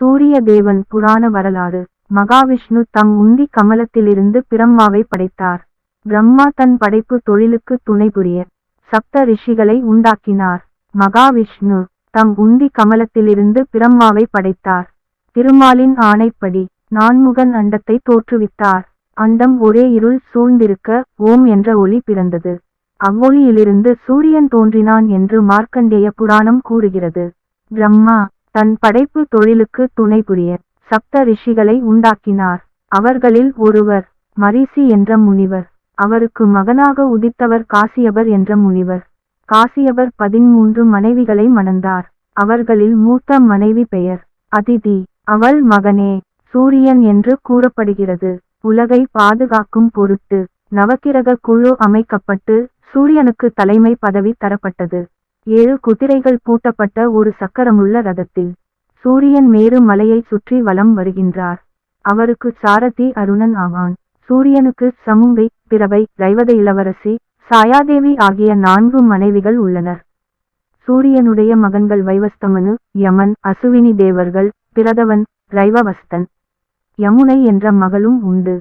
சூரிய தேவன் புராண வரலாறு. மகாவிஷ்ணு தம் உந்தி கமலத்திலிருந்து பிரம்மாவை படைத்தார். பிரம்மா தன் படைப்பு தொழிலுக்கு துணை புரிய சப்த ரிஷிகளை உண்டாக்கினார். மகாவிஷ்ணு தம் உந்தி கமலத்திலிருந்து பிரம்மாவை படைத்தார். திருமாலின் ஆணைப்படி நான்முகன் அண்டத்தை தோற்றுவித்தார். அண்டம் ஒரே இருள் சூழ்ந்திருக்க ஓம் என்ற ஒளி பிறந்தது. அவ்வொளியிலிருந்து சூரியன் தோன்றினான் என்று மார்க்கண்டேய புராணம் கூறுகிறது. பிரம்மா தன் படைப்பு தொழிலுக்கு துணை புரிய சப்த ரிஷிகளை உண்டாக்கினார். அவர்களில் ஒருவர் மரிசி என்ற முனிவர். அவருக்கு மகனாக உதித்தவர் காசியபர் என்ற முனிவர். காசியபர் பதிமூன்று மனைவிகளை மணந்தார். அவர்களில் மூத்த மனைவி பெயர் அதிதி. அவள் மகனே சூரியன் என்று கூறப்படுகிறது. உலகை பாதுகாக்கும் பொருட்டு நவக்கிரக குழு அமைக்கப்பட்டு சூரியனுக்கு தலைமை பதவி தரப்பட்டது. ஏழு குதிரைகள் பூட்டப்பட்ட ஒரு சக்கரமுள்ள ரதத்தில் சூரியன் மேரு மலையை சுற்றி வலம் வருகின்றார். அவருக்கு சாரதி அருணன் ஆவான். சூரியனுக்கு சமுங்கை பிறவை ரைவத இளவரசி சாயாதேவி ஆகிய நான்கு மனைவிகள் உள்ளனர். சூரியனுடைய மகன்கள் வைவஸ்தமனு யமன் அசுவினி தேவர்கள் பிரதவன் ரைவவஸ்தன். யமுனை என்ற மகளும் உண்டு.